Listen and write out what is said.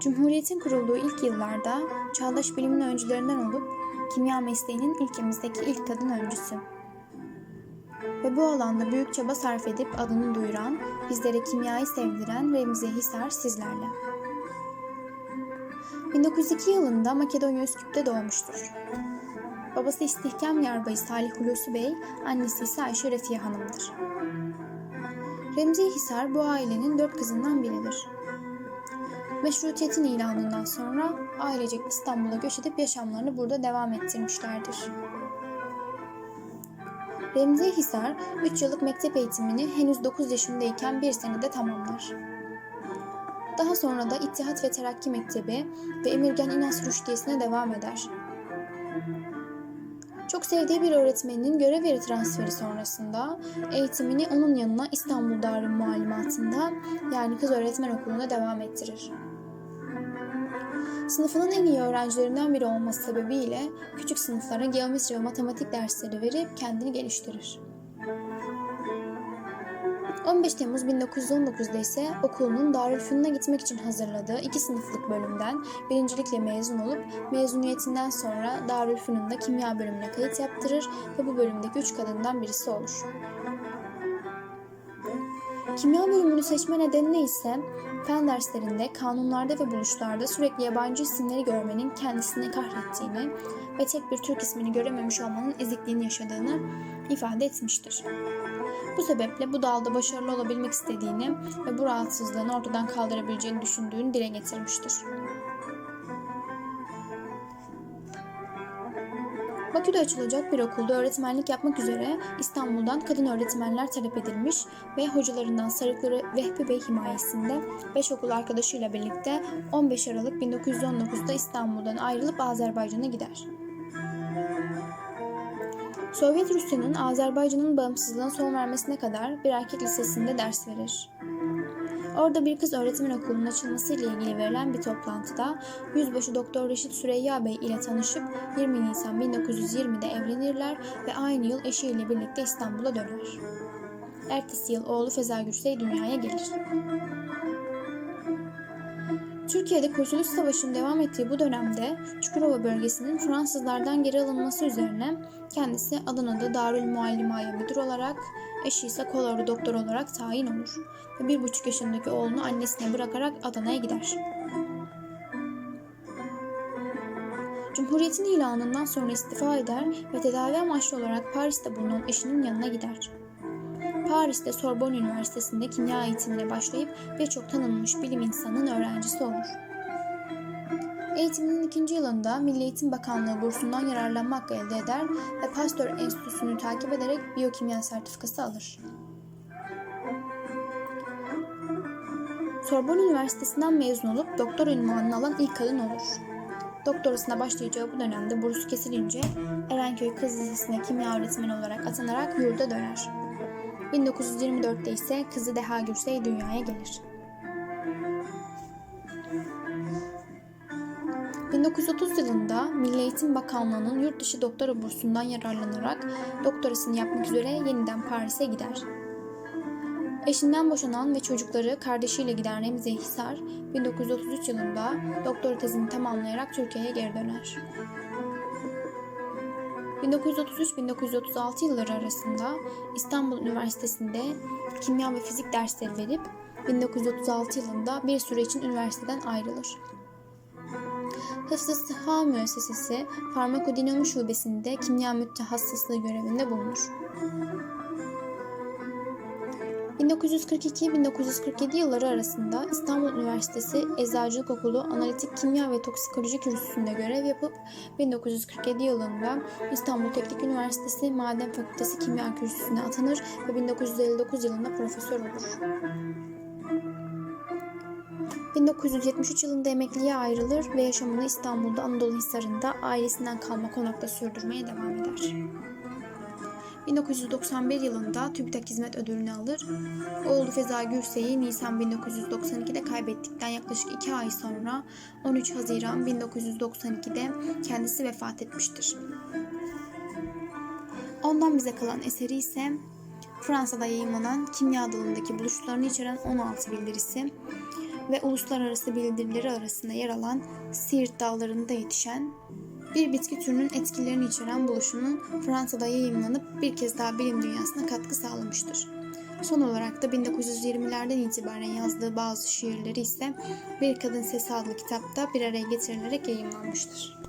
Cumhuriyetin kurulduğu ilk yıllarda çağdaş bilimin öncülerinden olup kimya mesleğinin ülkemizdeki ilk kadın öncüsü. Ve bu alanda büyük çaba sarf edip adını duyuran, bizlere kimyayı sevdiren Remziye Hisar sizlerle. 1902 yılında Makedonya Üsküp'te doğmuştur. Babası istihkam yarbayı Salih Hulusi Bey, annesi ise Ayşe Refiye Hanım'dır. Remziye Hisar bu ailenin dört kızından biridir. Meşrutiyetin ilanından sonra ailecek İstanbul'a göç edip yaşamlarını burada devam ettirmişlerdir. Remziye Hisar 3 yıllık mektep eğitimini henüz 9 yaşındayken bir senede tamamlar. Daha sonra da İttihat ve Terakki Mektebi ve Emirgan İnas Rüştiyesi'ne devam eder. Çok sevdiği bir öğretmeninin görev yeri transferi sonrasında eğitimini onun yanına İstanbul Darül Muallimatı'nda yani kız öğretmen okulunda devam ettirir. Sınıfının en iyi öğrencilerinden biri olması sebebiyle küçük sınıflara geometri ve matematik dersleri verip kendini geliştirir. 15 Temmuz 1919'da ise okulunun Darülfünun'a gitmek için hazırladığı iki sınıflık bölümden birincilikle mezun olup mezuniyetinden sonra Darülfünun'da kimya bölümüne kayıt yaptırır ve bu bölümdeki üç kadından birisi olur. Kimya bölümünü seçme nedeni ise fen derslerinde, kanunlarda ve buluşlarda sürekli yabancı isimleri görmenin kendisini kahrettiğini ve tek bir Türk ismini görememiş olmanın ezikliğini yaşadığını ifade etmiştir. Bu sebeple bu dalda başarılı olabilmek istediğini ve bu rahatsızlığını ortadan kaldırabileceğini düşündüğünü dile getirmiştir. Bakü'de açılacak bir okulda öğretmenlik yapmak üzere İstanbul'dan kadın öğretmenler talep edilmiş ve hocalarından Sarıkları Vehbi Bey himayesinde 5 okul arkadaşıyla birlikte 15 Aralık 1919'da İstanbul'dan ayrılıp Azerbaycan'a gider. Sovyet Rusya'nın Azerbaycan'ın bağımsızlığına son vermesine kadar bir erkek lisesinde ders verir. Orada bir kız öğretmen okulunun açılmasıyla ilgili verilen bir toplantıda Yüzbaşı Doktor Reşit Süreyya Bey ile tanışıp 20 Nisan 1920'de evlenirler ve aynı yıl eşiyle birlikte İstanbul'a döner. Ertesi yıl oğlu Feza Gürsey dünyaya gelir. Türkiye'de Kurtuluş Savaşı'nın devam ettiği bu dönemde Çukurova bölgesinin Fransızlardan geri alınması üzerine kendisi Adana'da Darül Muallimaya müdür olarak, eşi ise kolordu doktor olarak tayin olur ve bir buçuk yaşındaki oğlunu annesine bırakarak Adana'ya gider. Cumhuriyetin ilanından sonra istifa eder ve tedavi amaçlı olarak Paris'te bulunan eşinin yanına gider. Paris'te Sorbonne Üniversitesi'nde kimya eğitimine başlayıp birçok tanınmış bilim insanının öğrencisi olur. Eğitiminin ikinci yılında Milli Eğitim Bakanlığı bursundan yararlanma hakkı elde eder ve Pasteur Enstitüsü'nü takip ederek biyokimya sertifikası alır. Sorbonne Üniversitesi'nden mezun olup doktor ünvanını alan ilk kadın olur. Doktorasına başlayacağı bu dönemde bursu kesilince Erenköy Kız Lisesi'ne kimya öğretmeni olarak atanarak yurda döner. 1924'te ise kızı Deha Gürsey dünyaya gelir. 1930 yılında Milli Eğitim Bakanlığı'nın yurt dışı doktora bursundan yararlanarak doktorasını yapmak üzere yeniden Paris'e gider. Eşinden boşanan ve çocukları kardeşiyle giden Remziye Hisar, 1933 yılında doktora tezini tamamlayarak Türkiye'ye geri döner. 1933-1936 yılları arasında İstanbul Üniversitesi'nde kimya ve fizik dersleri verip 1936 yılında bir süre için üniversiteden ayrılır. Hıfzı Sıha Müessesesi Farmakodinami Şubesi'nde kimya mütehassıslığı görevinde bulunur. 1942-1947 yılları arasında İstanbul Üniversitesi Eczacılık Okulu Analitik Kimya ve Toksikoloji Kürsüsü'nde görev yapıp 1947 yılında İstanbul Teknik Üniversitesi Maden Fakültesi Kimya Kürsüsü'ne atanır ve 1959 yılında profesör olur. 1973 yılında emekliye ayrılır ve yaşamını İstanbul'da Anadolu Hisarı'nda ailesinden kalma konakta sürdürmeye devam eder. 1991 yılında TÜBİTAK Hizmet Ödülünü alır. Oğlu Feza Gürsey'i Nisan 1992'de kaybettikten yaklaşık 2 ay sonra 13 Haziran 1992'de kendisi vefat etmiştir. Ondan bize kalan eseri ise Fransa'da yayınlanan kimya dalındaki buluşlarını içeren 16 bildirisi ve uluslararası bildirileri arasında yer alan Siirt dağlarında yetişen bir bitki türünün etkilerini içeren buluşunun Fransa'da yayımlanıp bir kez daha bilim dünyasına katkı sağlamıştır. Son olarak da 1920'lerden itibaren yazdığı bazı şiirleri ise Bir Kadın Sesi adlı kitapta bir araya getirilerek yayımlanmıştır.